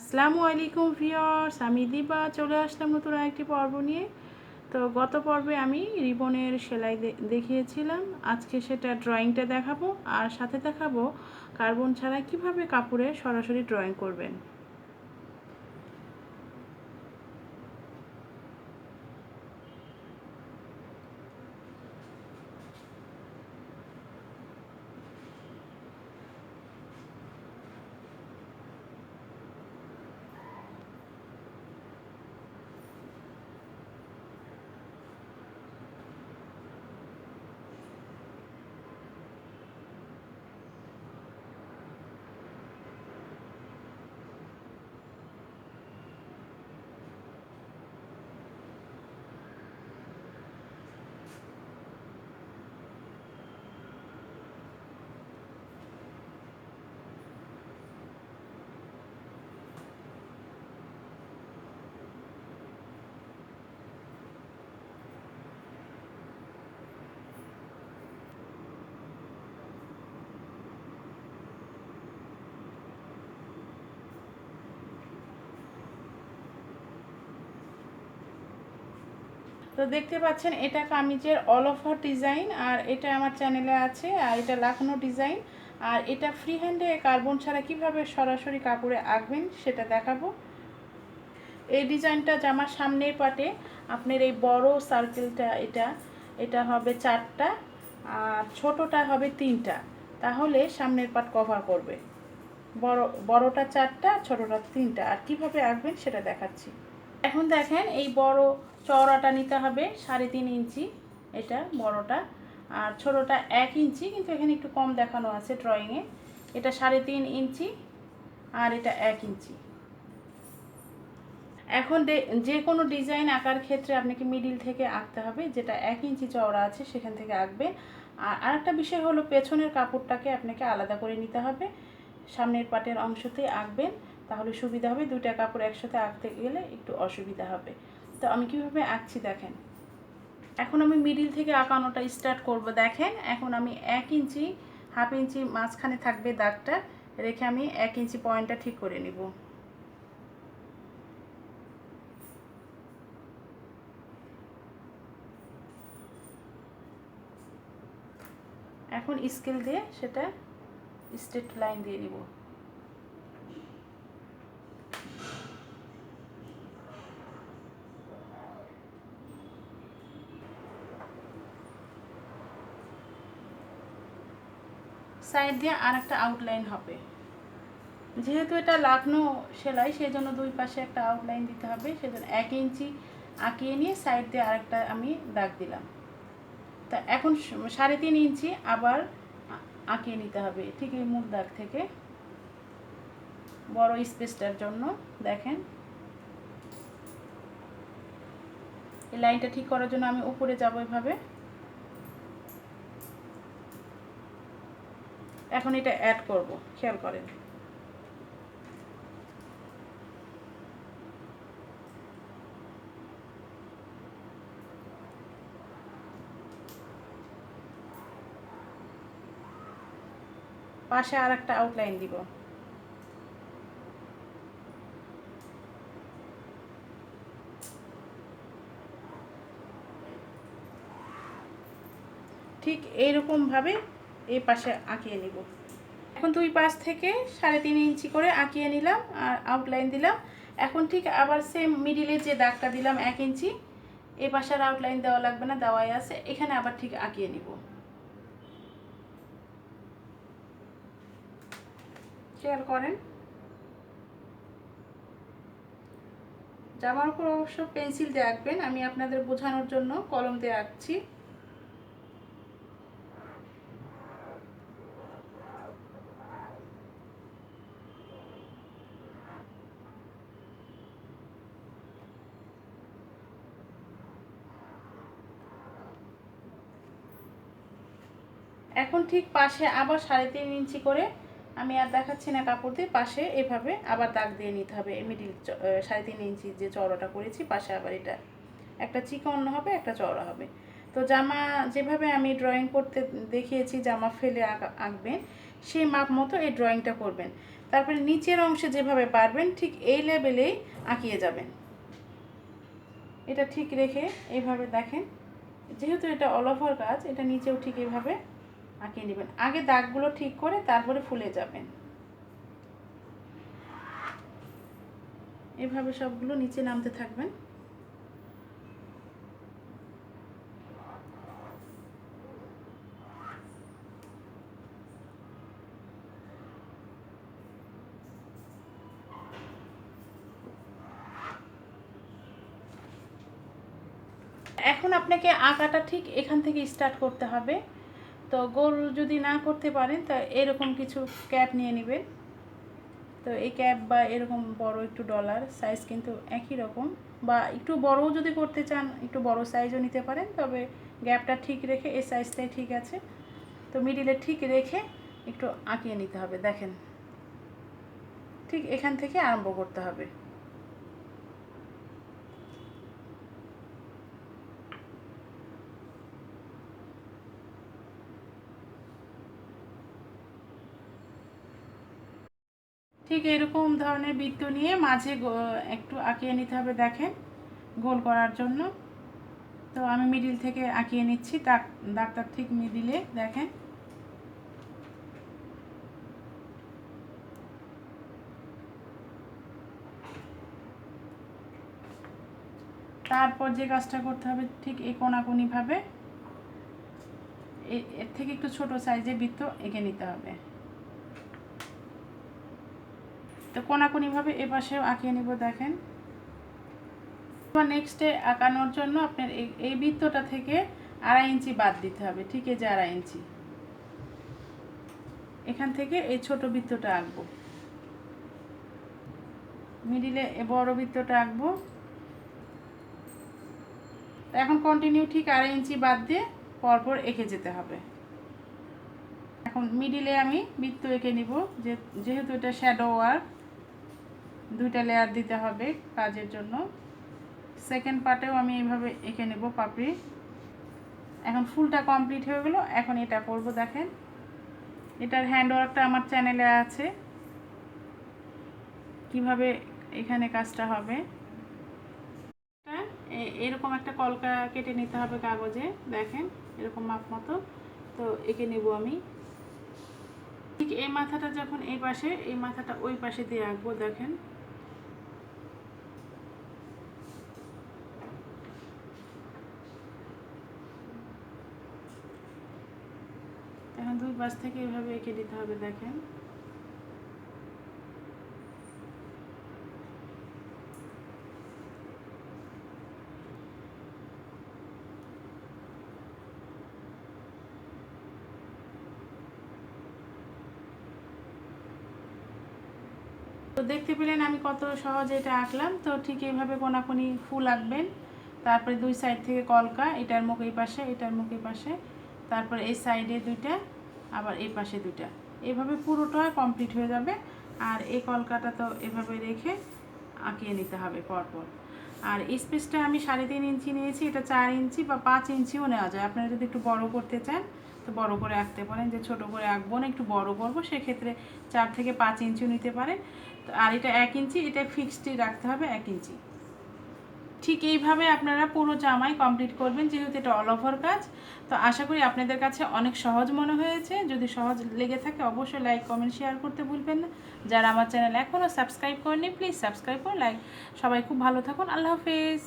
আসসালামু আলাইকুম ভিওর্স আমি দিবা চলে আসলাম নতুন একটি পর্ব নিয়ে। তো গত পর্বে আমি রিবনের সেলাই দেখিয়েছিলাম, আজকে সেটা ড্রয়িংটা দেখাবো, আর সাথে দেখাবো কার্বন ছাড়া কীভাবে কাপড়ে সরাসরি ড্রয়িং করবেন। তো দেখতে পাচ্ছেন, এটা কামিজের অল ওভার ডিজাইন আর এটা আমার চ্যানেলে আছে, আর এটা লাখনো ডিজাইন আর এটা ফ্রি হ্যান্ডে কার্বন ছাড়া কীভাবে সরাসরি কাপড়ে আঁকবেন সেটা দেখাবো। এই ডিজাইনটা জামার সামনের পাটে, আপনার এই বড় সার্কেলটা এটা এটা হবে চারটা, আর ছোটটা হবে তিনটা, তাহলে সামনের পাট কভার করবে। বড়, বড়টা চারটা, ছোটটা তিনটা, আর কীভাবে আঁকবেন সেটা দেখাচ্ছি। এখন দেখেন এই বড় চওড়াটা নিতে হবে, সাড়ে তিন ইঞ্চি, এটা বড়টা। আর ছোটোটা এক ইঞ্চি, কিন্তু এখানে একটু কম দেখানো আছে ড্রয়িংয়ে এটা সাড়ে তিন ইঞ্চি আর এটা এক ইঞ্চি। এখন যে কোনো ডিজাইন আঁকার ক্ষেত্রে আপনাকে মিডিল থেকে আঁকতে হবে, যেটা এক ইঞ্চি চওড়া আছে সেখান থেকে আঁকবে। আর আরেকটা বিষয় হলো পেছনের কাপড়টাকে আপনাকে আলাদা করে নিতে হবে, সামনের পাটের অংশতে আঁকবেন। তাহলে সুবিধা হবে, দুইটা কাপড় একসাথে আঁকতে গেলে একটু অসুবিধা হবে। তো আমি কীভাবে আঁকছি দেখেন। এখন আমি মিডিল থেকে আঁকানোটা স্টার্ট করব, দেখেন। এখন আমি এক ইঞ্চি হাফ ইঞ্চি মাঝখানে থাকবে দাগটা, রেখে আমি এক ইঞ্চি পয়েন্টটা ঠিক করে নিব। এখন স্কেল দিয়ে সেটা স্ট্রেট লাইন দিয়ে নিব। সাইড দিয়ে আর একটা আউটলাইন হবে। যেহেতু এটা লাকনো সেলাই সেই জন্য দুই পাশে একটা আউটলাইন দিতে হবে। সেজন্য এক ইঞ্চি আঁকিয়ে নিয়ে সাইড দিয়ে আরেকটা আমি দাগ দিলাম। তা এখন সাড়ে তিন ইঞ্চি আবার আঁকিয়ে নিতে হবে ঠিক এই মুখ দাগ থেকে। বড় স্পেসটার জন্য দেখেন। এই লাইনটা ঠিক করার জন্য আমি উপরে যাব এভাবে। এখন এটা অ্যাড করব খেয়াল করেন। পাশে আর একটা আউটলাইন দিব। ঠিক এইরকমভাবে এই পাশে আঁকিয়ে নিব। এখন দুই পাশ থেকে সাড়ে তিন ইঞ্চি করে আঁকিয়ে নিলাম আর আউটলাইন দিলাম। এখন ঠিক আবার সেম মিডিলে যে দাগটা দিলাম এক ইঞ্চি এই পাশে আর আউটলাইন দেওয়া লাগবে না, দেওয়াই আছে। এখানে আবার ঠিক আঁকিয়ে নিব। খেয়াল করেন। জামার উপর অবশ্য পেন্সিল দিয়ে আঁকবেন। আমি আপনাদের বোঝানোর জন্য কলম দিয়ে আঁকছি। এখন ঠিক পাশে আবার সাড়ে তিন ইঞ্চি করে আমি আর দেখাচ্ছি না কাপড় দিয়ে পাশে এভাবে আবার দাগ দিয়ে নিতে হবে। মিডিল সাড়ে তিন ইঞ্চি যে চওড়াটা করেছি, পাশে আবার এটা। একটা চিকন হবে, একটা চওড়া হবে। তো জামা যেভাবে আমি ড্রয়িং করতে দেখিয়েছি, জামা ফেলে আঁকা- আঁকবেন, সেই মাপ মতো এই ড্রয়িংটা করবেন। তারপরে নিচের অংশে যেভাবে পারবেন ঠিক এই লেভেলেই আঁকিয়ে যাবেন। এটা ঠিক রেখে এইভাবে দেখেন, যেহেতু এটা অল ওভার কাজ এটা নিচেও ঠিক এইভাবে আঁকিয়ে নেবেন। আগে দাগগুলো ঠিক করে তারপরে ফুলে যাবেন। এভাবে সবগুলো নিচে নামতে থাকবেন। এখন আপনাকে আঁকাটা ঠিক এখান থেকে স্টার্ট করতে হবে। তো গোল যদি না করতে পারেন, তা এরকম কিছু ক্যাপ নিয়ে নেবেন। তো এই ক্যাপ বা এরকম বড় একটু ডলার সাইজ কিন্তু একই রকম বা একটু বড়ও যদি করতে চান, একটু বড় সাইজও নিতে পারেন, তবে গ্যাপটা ঠিক রেখে এই সাইজটাই ঠিক আছে। তো মিডিলে ঠিক রেখে একটু আঁকিয়ে নিতে হবে, দেখেন। ঠিক এখান থেকে আরম্ভ করতে হবে। ঠিক এরকম ধরনের বৃত্ত নিয়ে মাঝে একটু আঁকিয়ে নিতে হবে দেখেন, গোল করার জন্য। তো আমি মিডিল থেকে আঁকিয়ে নিচ্ছি দাগটা ঠিক মিডিলে দেখেন। তারপর যে কাজটা করতে হবে ঠিক এই কোনাকুনিভাবে, এ- এর থেকে একটু ছোট সাইজে বৃত্ত এঁকে নিতে হবে। তো কোনাকুনিভাবে এ পাশেও আঁকিয়ে নিব, দেখেন। এবার নেক্সটে আঁকানোর জন্য আপনার এই এই বৃত্তটা থেকে আড়াই ইঞ্চি বাদ দিতে হবে, ঠিক এই যে আড়াই ইঞ্চি। এখান থেকে এই ছোট বৃত্তটা আঁকবো। মিডিলে বড় বৃত্তটা আঁকবো। এখন কন্টিনিউ ঠিক আড়াই ইঞ্চি বাদ দিয়ে পরপর এঁকে যেতে হবে। এখন মিডিলে আমি বৃত্ত এঁকে নিব যেহেতু এটা শ্যাডো ওয়ার্ক দুইটা লেয়ার দিতে হবে কাজের জন্য। সেকেন্ড পার্টেও আমি এইভাবে এঁকে নেব পাপড়ি। এখন ফুলটা কমপ্লিট হয়ে গেল, এখন এটা করব, দেখেন। এটার হ্যান্ডওয়ার্কটা আমার চ্যানেলে আছে। কীভাবে এখানে কাজটা হবে? এরকম একটা কলকা কেটে নিতে হবে কাগজে, দেখেন, এরকম মাপ মতো। তো এঁকে নেব আমি। ঠিক এই মাথাটা যখন এই পাশে, এই মাথাটা ওই পাশে দিয়ে আঁকবো, দেখেন এখন দুই পাশ থেকে এইভাবে এঁকে দিতে হবে, দেখেন। তো দেখতে পেলেন আমি কত সহজে এটা আঁকলাম। তো ঠিক এইভাবে কোনাকুনি ফুল আঁকবেন। তারপরে দুই সাইড থেকে কলকা, এটার মুখ এই পাশে, এটার মুখ এই পাশে। তারপর এই সাইডে দুইটা আবার এই পাশে দুইটা। এইভাবে পুরোটা কমপ্লিট হয়ে যাবে। আর এই কলকাটা তো এভাবে রেখে আঁকিয়ে নিতে হবে পরপর। আর স্পেসটা আমি সাড়ে তিন ইঞ্চি নিয়েছি, এটা চার ইঞ্চি বা পাঁচ ইঞ্চিও নেওয়া যায়। আপনারা যদি একটু বড় করতে চান, তো বড় করে আঁকতে পারেন। যে ছোট করে আঁকবো না, একটু বড় করব, সেক্ষেত্রে চার থেকে পাঁচ ইঞ্চিও নিতে পারেন তো আর এটা এক ইঞ্চি, এটা ফিক্সডই রাখতে হবে এক ইঞ্চি। ঠিক এইভাবে আপনারা পুরো জামাই কমপ্লিট করবেন, যেহেতু এটা অল ওভার কাজ। তো আশা করি আপনাদের কাছে অনেক সহজ মনে হয়েছে। যদি সহজ লেগে থাকে, অবশ্যই লাইক কমেন্ট শেয়ার করতে ভুলবেন না। যারা আমার চ্যানেল এখনও সাবস্ক্রাইব করেনি প্লিজ সাবস্ক্রাইব করুন লাইক সবাই খুব ভালো থাকুন। আল্লাহ হাফেজ।